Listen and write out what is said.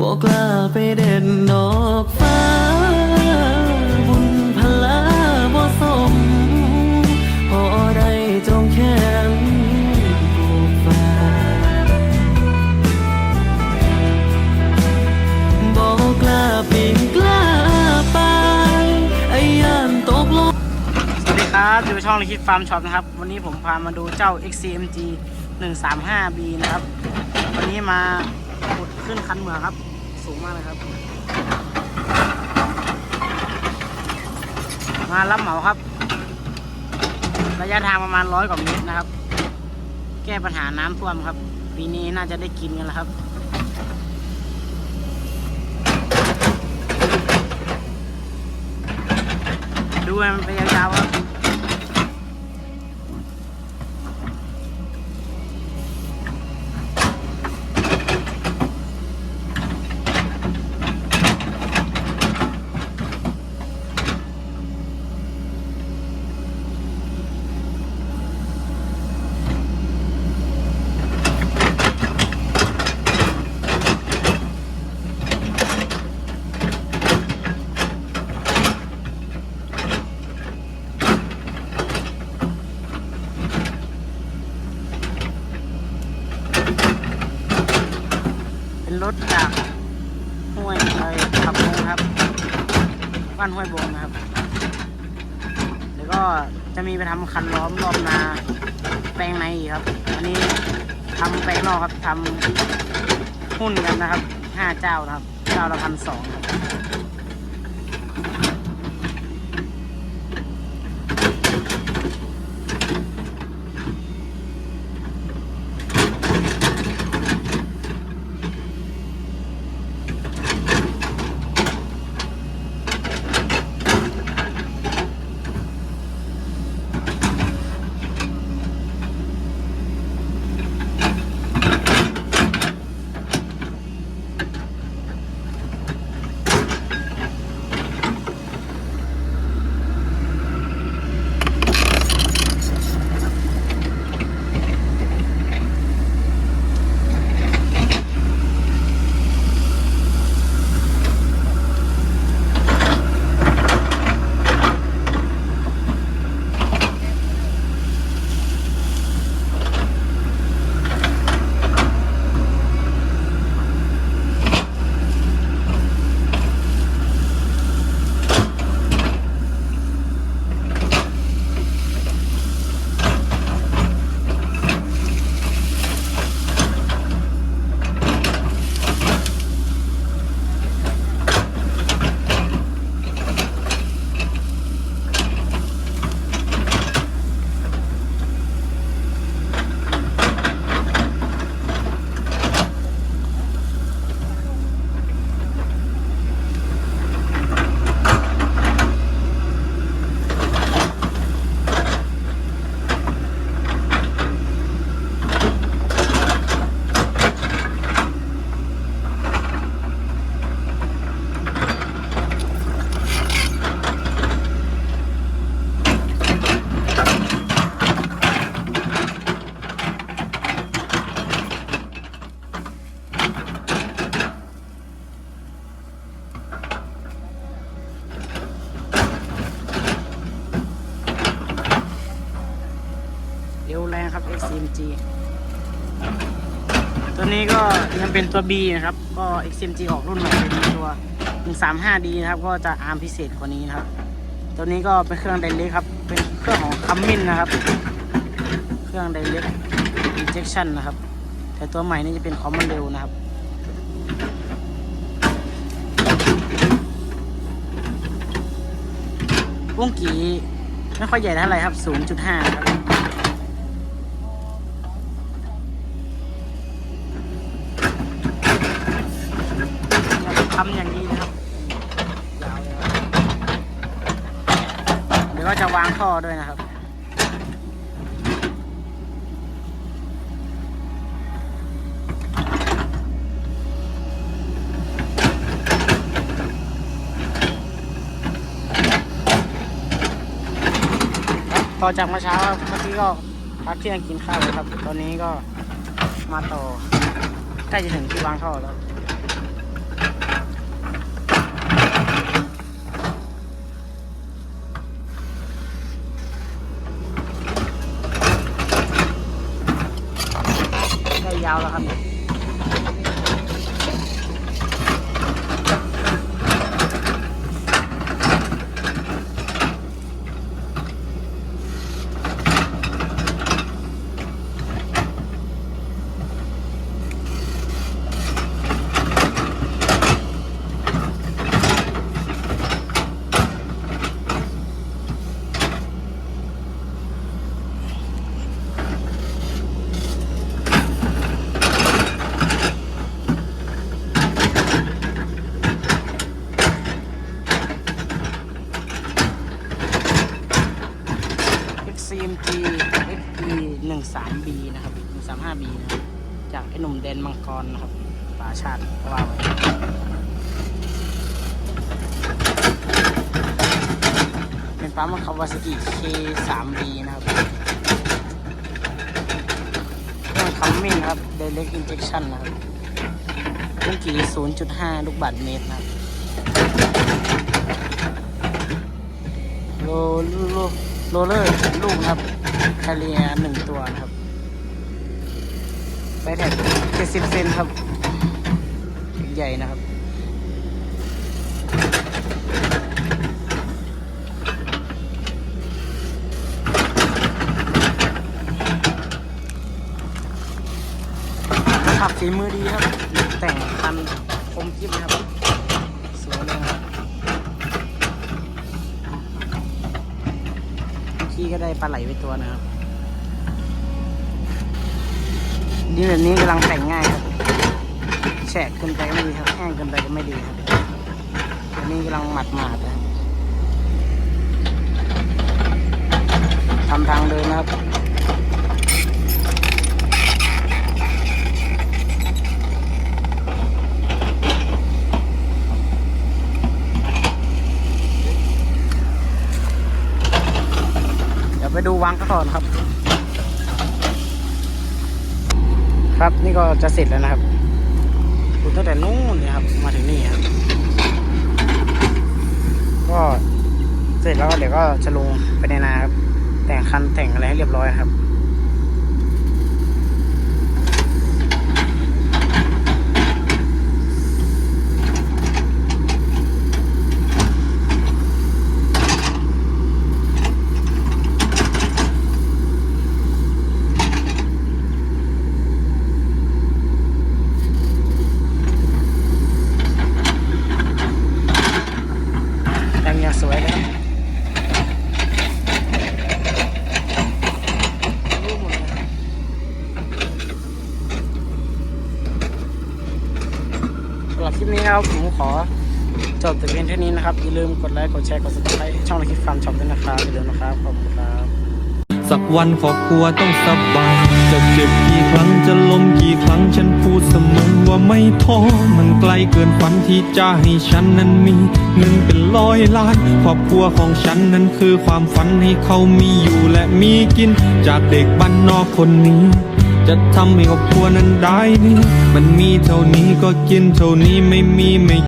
บอกกล้าไปเด่นดอกฟ้า บุญพลาบ่สม พอได้จงแขนผูกฟ้า บอกกล้าปีนกล้าไปไอ้ยันตกลงสวัสดีครับอยู่ช่องลิคิดฟาร์มช็อปนะครับ วันนี้ผมพามาดูเจ้า XCMG 135B นะครับ วันนี้มา ขุดขึ้นคันเหมืองครับ สูงมากเลยครับ มารับเหมาครับ ระยะทางประมาณร้อยกว่าเมตรนะครับ แก้ปัญหาน้ำท่วมครับ ปีนี้น่าจะได้กินกันแล้วครับดูมันไปยาวๆครับ รถจากห้วยไรขับลงครับ บ้านห้วยบงนะครับ แล้วก็จะมีไปทำคันล้อมรอบนาแปลงในอีกครับ อันนี้ทำแปลงนอกครับทำหุ้นกันนะครับห้าเจ้านะครับ เจ้าละพันสองครับ เร็วแรงครับ XMG ตัวนี้ก็ยังเป็นตัว B นะครับ ก็ XMG ออกรุ่นใหม่เป็นตัว 135D นะครับ ก็จะอาร์มพิเศษกว่านี้นะครับ ตัวนี้ก็เป็นเครื่องไดเรกครับ เป็นเครื่องของคัมมินนะครับ เครื่องไดเรก injection นะครับ แต่ตัวใหม่นี่จะเป็นคอมมอนเร็วนะครับวงกีไม่ค่อยใหญ่เท่าไหร่ครับ 0.5 ครับ ทำอย่างนี้นะครับ ยาวเลยครับเดี๋ยวก็จะวาง ท่อด้วยนะครับ ต่อจากเมื่อเช้าครับเมื่อกี้ก็พักเที่ยงกินข้าวเลยครับ ตอนนี้ก็มาต่อใกล้จะถึงที่วางท่อแล้ว ยาวแล้วครับ 3B นะครับ 135B นะครับจากไอ้หนุ่มแดนมังกรนะครับป่าชาติว่าไว้เป็นปั๊มคาวาซากิ K3B นะครับเครื่องคัมมิ่งครับ Direct Injection นะครับลูกกี่ 0.5 ลูกบาทเมตรนะครับโลโลโรลเลอร์ลูกครับ คาเรียหนึ่งตัวนะครับไปแท็กเจ็ดสิบเซนครับ ใหญ่นะครับขับฝีมือดีครับ แต่งคันคมกิ๊บนะครับสวยเลยครับเมื่ก็ได้ปลาไหลไปตัวนะครับ ดีแบบนี้กำลังแต่งง่ายครับแฉะเกินไปก็ไม่ดีครับแห้งเกินไปก็ไม่ดีครับอันนี้กำลังหมัดหมาดนะทำทางเดินนะครับเดี๋ยวไปดูวังกันก่อนครับ ครับ นี่ก็จะเสร็จแล้วนะครับดูตั้งแต่นู้นนะครับ มาถึงนี่ครับ ก็เสร็จแล้วก็เดี๋ยวก็จะลงไปในนาครับ แต่งคันแต่งอะไรให้เรียบร้อยครับ แต่งอย่างสวยเลยครับสำ หรับคลิปนี้นะครับผมขอจบแต่เพียงเท่านี้นะครับอย่าลืมกดไลค์กดแชร์กด subscribe ช่องละคลิปฟาร์มช็อปด้วยนะครับอย่าลืมนะครับขอบคุณครับ สักวันครอบครัวต้องสบายจะเจ็บกี่ครั้งจะล้มกี่ครั้งฉันพูดเสมอว่าไม่ท้อมันไกลเกินฝันที่จะให้ฉันนั้นมีเงินเป็นร้อยล้านครอบครัวของฉันนั้นคือความฝันให้เขามีอยู่และมีกิน จากเด็กบ้านนอกคนนี้ จะทำให้ครอบครัวนั้นได้นี่มันมีเท่านี้ก็กินเท่านี้ไม่มีไม่